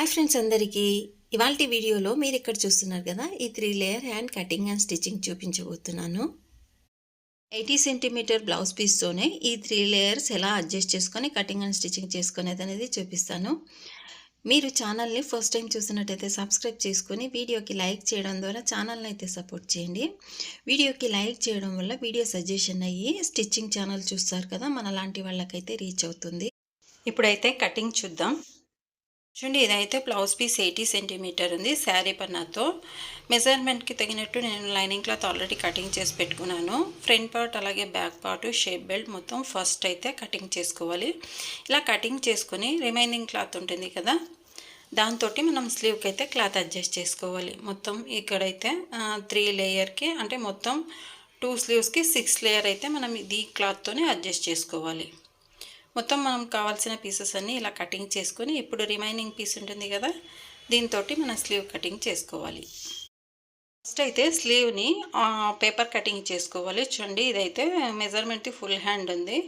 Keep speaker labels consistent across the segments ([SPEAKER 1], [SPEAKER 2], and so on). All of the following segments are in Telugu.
[SPEAKER 1] హాయ్ ఫ్రెండ్స్ అందరికీ. ఇవాళ వీడియోలో మీరు ఇక్కడ చూస్తున్నారు కదా ఈ three layer hand cutting and stitching చూపించబోతున్నాను. ఎయిటీ సెంటీమీటర్ బ్లౌజ్ పీస్తోనే ఈ త్రీ లేయర్స్ ఎలా అడ్జస్ట్ చేసుకొని కటింగ్ అండ్ స్టిచ్చింగ్ చేసుకునేది అనేది చూపిస్తాను. మీరు ఛానల్ని ఫస్ట్ టైం చూసినట్టయితే సబ్స్క్రైబ్ చేసుకొని వీడియోకి లైక్ చేయడం ద్వారా ఛానల్ని అయితే సపోర్ట్ చేయండి. వీడియోకి లైక్ చేయడం వల్ల వీడియో సజెషన్ అయ్యి స్టిచ్చింగ్ ఛానల్ చూస్తారు కదా మన లాంటి వాళ్ళకైతే రీచ్ అవుతుంది. ఇప్పుడైతే కటింగ్ చూద్దాం. చూడండి ఇదైతే బ్లౌజ్ పీస్ ఎయిటీ సెంటీమీటర్ ఉంది శారీ పన్నాతో. మెజర్మెంట్కి తగినట్టు నేను లైనింగ్ క్లాత్ ఆల్రెడీ కటింగ్ చేసి పెట్టుకున్నాను. ఫ్రంట్ పార్ట్ అలాగే బ్యాక్ పార్ట్ షేప్ బెల్ట్ మొత్తం ఫస్ట్ అయితే కటింగ్ చేసుకోవాలి. ఇలా కటింగ్ చేసుకొని రిమైనింగ్ క్లాత్ ఉంటుంది కదా దాంతో మనం స్లీవ్కి అయితే క్లాత్ అడ్జస్ట్ చేసుకోవాలి. మొత్తం ఇక్కడైతే త్రీ లేయర్కి అంటే మొత్తం టూ స్లీవ్స్కి సిక్స్ లేయర్ అయితే మనం ఇది క్లాత్తోనే అడ్జస్ట్ చేసుకోవాలి. మొత్తం మనం కావాల్సిన పీసెస్ అన్నీ ఇలా కటింగ్ చేసుకొని ఇప్పుడు రిమైనింగ్ పీస్ ఉంటుంది కదా దీంతో మనం స్లీవ్ కటింగ్ చేసుకోవాలి. ఫస్ట్ అయితే స్లీవ్ని పేపర్ కటింగ్ చేసుకోవాలి. చూడండి ఇదైతే మెజర్మెంట్ ఫుల్ హ్యాండ్ ఉంది.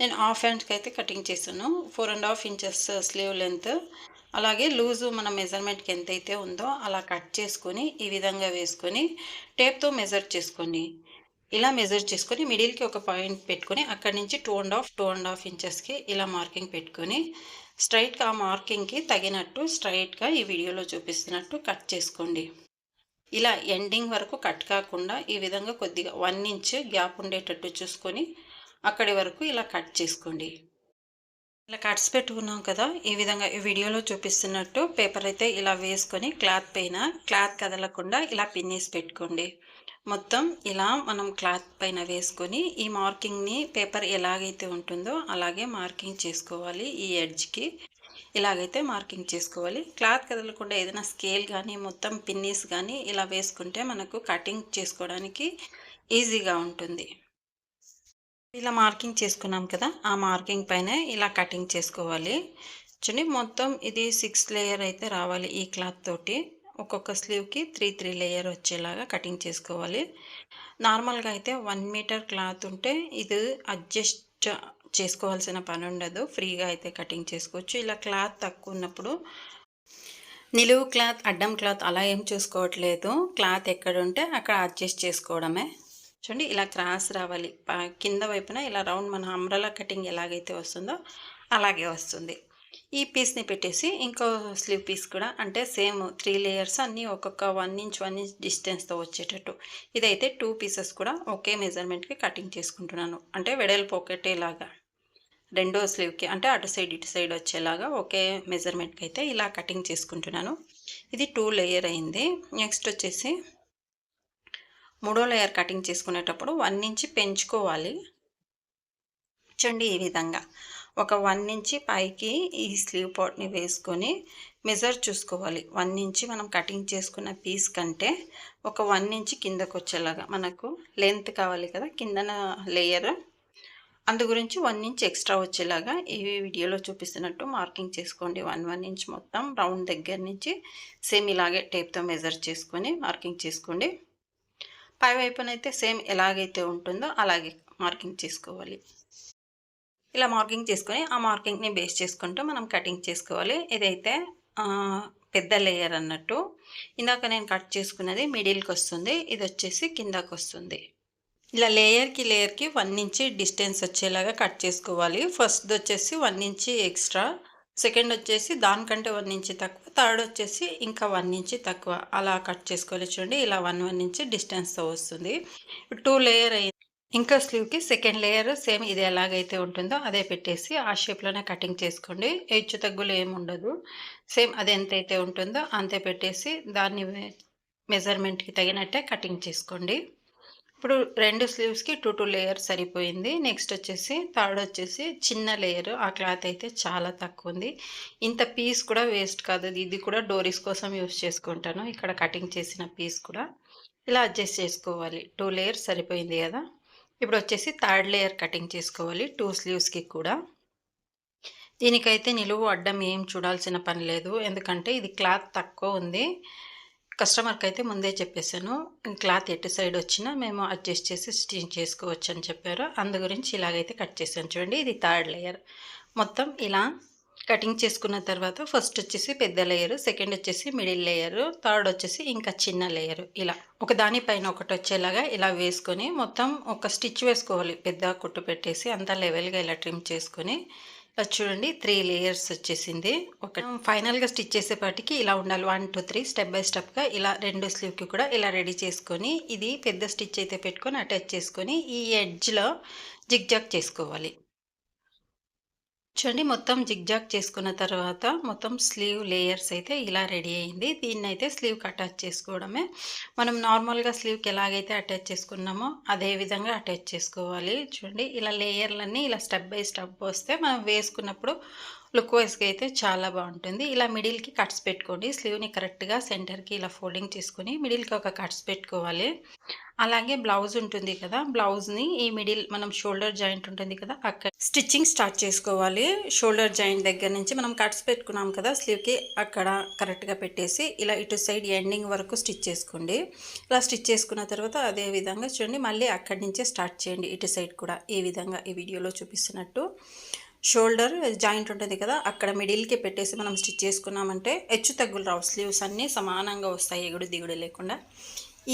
[SPEAKER 1] నేను హాఫ్ హ్యాండ్కి అయితే కటింగ్ చేశాను. Four and half inches sleeve length అలాగే లూజు మన మెజర్మెంట్కి ఎంతైతే ఉందో అలా కట్ చేసుకొని ఈ విధంగా వేసుకొని టేప్తో మెజర్ చేసుకోండి. ఇలా మెజర్ చేసుకొని మిడిల్కి ఒక పాయింట్ పెట్టుకొని అక్కడి నుంచి two and half two and half ఇంచెస్కి ఇలా మార్కింగ్ పెట్టుకొని స్ట్రైట్గా ఆ మార్కింగ్కి తగినట్టు స్ట్రైట్గా ఈ వీడియోలో చూపిస్తున్నట్టు కట్ చేసుకోండి. ఇలా ఎండింగ్ వరకు కట్ కాకుండా ఈ విధంగా కొద్దిగా వన్ ఇంచ్ గ్యాప్ ఉండేటట్టు చూసుకొని అక్కడి వరకు ఇలా కట్ చేసుకోండి. ఇలా కట్స్ పెట్టుకున్నాం కదా ఈ విధంగా ఈ వీడియోలో చూపిస్తున్నట్టు పేపర్ అయితే ఇలా వేసుకొని క్లాత్ పైన క్లాత్ కదలకుండా ఇలా పిన్నేసి పెట్టుకోండి. మొత్తం ఇలా మనం క్లాత్ పైన వేసుకొని ఈ మార్కింగ్ని పేపర్ ఎలాగైతే ఉంటుందో అలాగే మార్కింగ్ చేసుకోవాలి ఈ ఎడ్జ్కి. ఇలాగైతే మార్కింగ్ చేసుకోవాలి. క్లాత్ కదలకుండా ఏదైనా స్కేల్ కానీ మొత్తం పిన్నీస్ కానీ ఇలా వేసుకుంటే మనకు కటింగ్ చేసుకోవడానికి ఈజీగా ఉంటుంది. ఇలా మార్కింగ్ చేసుకున్నాం కదా ఆ మార్కింగ్ పైన ఇలా కటింగ్ చేసుకోవాలి. చూడండి మొత్తం ఇది సిక్స్ లేయర్ అయితే రావాలి ఈ క్లాత్ తోటి. ఒక్కొక్క స్లీవ్కి త్రీ త్రీ లేయర్ వచ్చేలాగా కటింగ్ చేసుకోవాలి. నార్మల్గా అయితే వన్ మీటర్ క్లాత్ ఉంటే ఇది అడ్జస్ట్ చేసుకోవాల్సిన పని ఉండదు. ఫ్రీగా అయితే కటింగ్ చేసుకోవచ్చు. ఇలా క్లాత్ తక్కువ ఉన్నప్పుడు నిలువు క్లాత్ అడ్డం క్లాత్ అలా ఏం చూసుకోవట్లేదు. క్లాత్ ఎక్కడ ఉంటే అక్కడ అడ్జస్ట్ చేసుకోవడమే. చూడండి ఇలా క్రాస్ రావాలి. కింద వైపున ఇలా రౌండ్ మన అమ్రలా కటింగ్ ఎలాగైతే వస్తుందో అలాగే వస్తుంది. ఈ పీస్ని పెట్టేసి ఇంకో స్లీవ్ పీస్ కూడా అంటే సేమ్ త్రీ లేయర్స్ అన్నీ ఒక్కొక్క వన్ ఇంచ్ వన్ ఇంచ్ డిస్టెన్స్తో వచ్చేటట్టు. ఇదైతే టూ పీసెస్ కూడా ఒకే మెజర్మెంట్కి కటింగ్ చేసుకుంటున్నాను. అంటే వెడల్పు ఒకటేలాగా రెండో స్లీవ్కి అంటే అటు సైడ్ ఇటు సైడ్ వచ్చేలాగా ఒకే మెజర్మెంట్కి అయితే ఇలా కటింగ్ చేసుకుంటున్నాను. ఇది టూ లేయర్ అయింది. నెక్స్ట్ వచ్చేసి మూడో లేయర్ కటింగ్ చేసుకునేటప్పుడు వన్ ఇంచ్ పెంచుకోవాలి. చూడండి ఈ విధంగా. ఒక వన్ ఇంచి పైకి ఈ స్లీవ్ పాట్ని వేసుకొని మెజర్ చూసుకోవాలి. వన్ ఇంచి మనం కటింగ్ చేసుకున్న పీస్ కంటే ఒక వన్ ఇంచి కిందకు వచ్చేలాగా మనకు లెంత్ కావాలి కదా కిందన లేయర్. అందు గురించి వన్ ఇంచ్ ఎక్స్ట్రా వచ్చేలాగా ఈ వీడియోలో చూపిస్తున్నట్టు మార్కింగ్ చేసుకోండి. వన్ వన్ ఇంచ్ మొత్తం రౌండ్ దగ్గర నుంచి సేమ్ ఇలాగే టేప్తో మెజర్ చేసుకొని మార్కింగ్ చేసుకోండి. పై వైపునైతే సేమ్ ఎలాగైతే ఉంటుందో అలాగే మార్కింగ్ చేసుకోవాలి. ఇలా మార్కింగ్ చేసుకొని ఆ మార్కింగ్ని బేస్ చేసుకుంటూ మనం కటింగ్ చేసుకోవాలి. ఇదైతే పెద్ద లేయర్ అన్నట్టు ఇందాక నేను కట్ చేసుకున్నది మిడిల్కి వస్తుంది. ఇది వచ్చేసి కిందకు వస్తుంది. ఇలా లేయర్కి లేయర్కి వన్ ఇంచి డిస్టెన్స్ వచ్చేలాగా కట్ చేసుకోవాలి. ఫస్ట్ వచ్చేసి వన్ ఇంచి ఎక్స్ట్రా సెకండ్ వచ్చేసి దానికంటే వన్ ఇంచి తక్కువ థర్డ్ వచ్చేసి ఇంకా వన్ ఇంచి తక్కువ. అలా కట్ చేసుకోవాలి చూడండి. ఇలా వన్ వన్ ఇంచి డిస్టెన్స్తో వస్తుంది. టూ లేయర్ అయింది ఇంకా స్లీవ్కి సెకండ్ లేయర్ సేమ్ ఇది ఎలాగైతే ఉంటుందో అదే పెట్టేసి ఆ షేప్లోనే కటింగ్ చేసుకోండి. హెచ్చు తగ్గులు ఏమి ఉండదు. సేమ్ అది ఎంతైతే ఉంటుందో అంతే పెట్టేసి దాన్ని మెజర్మెంట్కి తగినట్టే కటింగ్ చేసుకోండి. ఇప్పుడు రెండు స్లీవ్స్కి టూ టూ లేయర్ సరిపోయింది. నెక్స్ట్ వచ్చేసి థర్డ్ వచ్చేసి చిన్న లేయర్. ఆ క్లాత్ అయితే చాలా తక్కువ ఉంది. ఇంత పీస్ కూడా వేస్ట్ కాదు. ఇది కూడా డోరీస్ కోసం యూస్ చేసుకుంటాను. ఇక్కడ కటింగ్ చేసిన పీస్ కూడా. ఇలా అడ్జస్ట్ చేసుకోవాలి. టూ లేయర్స్ సరిపోయింది కదా? ఇప్పుడు వచ్చేసి థర్డ్ లేయర్ కటింగ్ చేసుకోవాలి టూ స్లీవ్స్కి కూడా. దీనికైతే నిలువు అడ్డం ఏం చూడాల్సిన పని లేదు ఎందుకంటే ఇది క్లాత్ తక్కువ ఉంది. కస్టమర్కి అయితే ముందే చెప్పేశాను క్లాత్ ఎటు సైడ్ వచ్చినా మేము అడ్జస్ట్ చేసి స్టిచ్ చేసుకోవచ్చు అని చెప్పారు. అందు గురించి ఇలాగైతే కట్ చేసాను చూడండి ఇది థర్డ్ లేయర్. మొత్తం ఇలా కటింగ్ చేసుకున్న తర్వాత ఫస్ట్ వచ్చేసి పెద్ద లేయర్ సెకండ్ వచ్చేసి మిడిల్ లేయర్ థర్డ్ వచ్చేసి ఇంకా చిన్న లేయర్ ఇలా. ఒక దానిపైన ఒకటి వచ్చేలాగా ఇలా వేసుకొని మొత్తం ఒక స్టిచ్ వేసుకోవాలి. పెద్ద కుట్టు పెట్టేసి అంతా లెవెల్గా ఇలా ట్రిమ్ చేసుకొని. ఇలా చూడండి త్రీ లేయర్స్ వచ్చేసింది. ఒక ఫైనల్గా స్టిచ్ చేసేపాటికి ఇలా ఉండాలి. One two three step by స్టెప్గా ఇలా రెండు స్లీవ్కి కూడా ఇలా రెడీ చేసుకొని ఇది పెద్ద స్టిచ్ అయితే పెట్టుకొని అటాచ్ చేసుకొని ఈ ఎడ్జ్లో జిగ్జాగ్ చేసుకోవాలి. చూడండి మొత్తం జిగ్జాగ్ చేసుకున్న తర్వాత మొత్తం స్లీవ్ లేయర్స్ అయితే ఇలా రెడీ అయింది. దీన్ని అయితే స్లీవ్కి అటాచ్ చేసుకోవడమే. మనం నార్మల్గా స్లీవ్కి ఎలాగైతే అటాచ్ చేసుకున్నామో అదే విధంగా అటాచ్ చేసుకోవాలి. చూడండి ఇలా లేయర్లన్నీ ఇలా స్టెప్ బై స్టెప్ వస్తే మనం వేసుకున్నప్పుడు లుక్ వైస్గా అయితే చాలా బాగుంటుంది. ఇలా మిడిల్కి కట్స్ పెట్టుకోండి. స్లీవ్ని కరెక్ట్గా సెంటర్కి ఇలా ఫోల్డింగ్ చేసుకొని మిడిల్కి ఒక కట్స్ పెట్టుకోవాలి. అలాగే బ్లౌజ్ ఉంటుంది కదా బ్లౌజ్ని ఈ మిడిల్ మనం షోల్డర్ జాయింట్ ఉంటుంది కదా అక్కడ స్టిచ్చింగ్ స్టార్ట్ చేసుకోవాలి. షోల్డర్ జాయింట్ దగ్గర నుంచి మనం కట్స్ పెట్టుకున్నాం కదా స్లీవ్కి అక్కడ కరెక్ట్గా పెట్టేసి ఇలా ఇటు సైడ్ ఎండింగ్ వరకు స్టిచ్ చేసుకోండి. ఇలా స్టిచ్ చేసుకున్న తర్వాత అదే విధంగా చూడండి. మళ్ళీ అక్కడి నుంచే స్టార్ట్ చేయండి. ఇటు సైడ్ కూడా ఈ విధంగా ఈ వీడియోలో చూపిస్తున్నట్టు. షోల్డర్ జాయింట్ ఉంటుంది కదా అక్కడ మిడిల్కి పెట్టేసి మనం స్టిచ్ చేసుకున్నామంటే హెచ్చు తగ్గులు రావు. స్లీవ్స్ అన్నీ సమానంగా వస్తాయి ఎగుడు దిగుడు లేకుండా.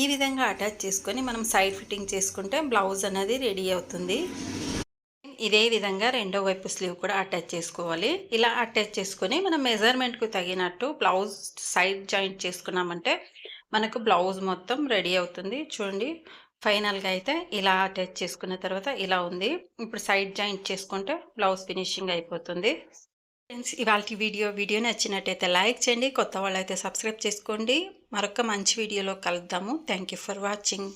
[SPEAKER 1] ఈ విధంగా అటాచ్ చేసుకొని మనం సైడ్ ఫిట్టింగ్ చేసుకుంటే బ్లౌజ్ అనేది రెడీ అవుతుంది. ఇదే విధంగా రెండో వైపు స్లీవ్ కూడా అటాచ్ చేసుకోవాలి. ఇలా అటాచ్ చేసుకొని మనం మెజర్మెంట్కు తగినట్టు బ్లౌజ్ సైడ్ జాయింట్ చేసుకున్నామంటే మనకు బ్లౌజ్ మొత్తం రెడీ అవుతుంది. చూడండి ఫైనల్గా అయితే ఇలా అటాచ్ చేసుకున్న తర్వాత ఇలా ఉంది. ఇప్పుడు సైడ్ జాయింట్ చేసుకుంటే బ్లౌజ్ ఫినిషింగ్ అయిపోతుంది. ఫ్రెండ్స్ ఇవాళ వీడియో వీడియో నచ్చినట్టయితే లైక్ చేయండి. కొత్త వాళ్ళు అయితే సబ్స్క్రైబ్ చేసుకోండి. మరొక మంచి వీడియోలో కలుద్దాము. Thank you for watching.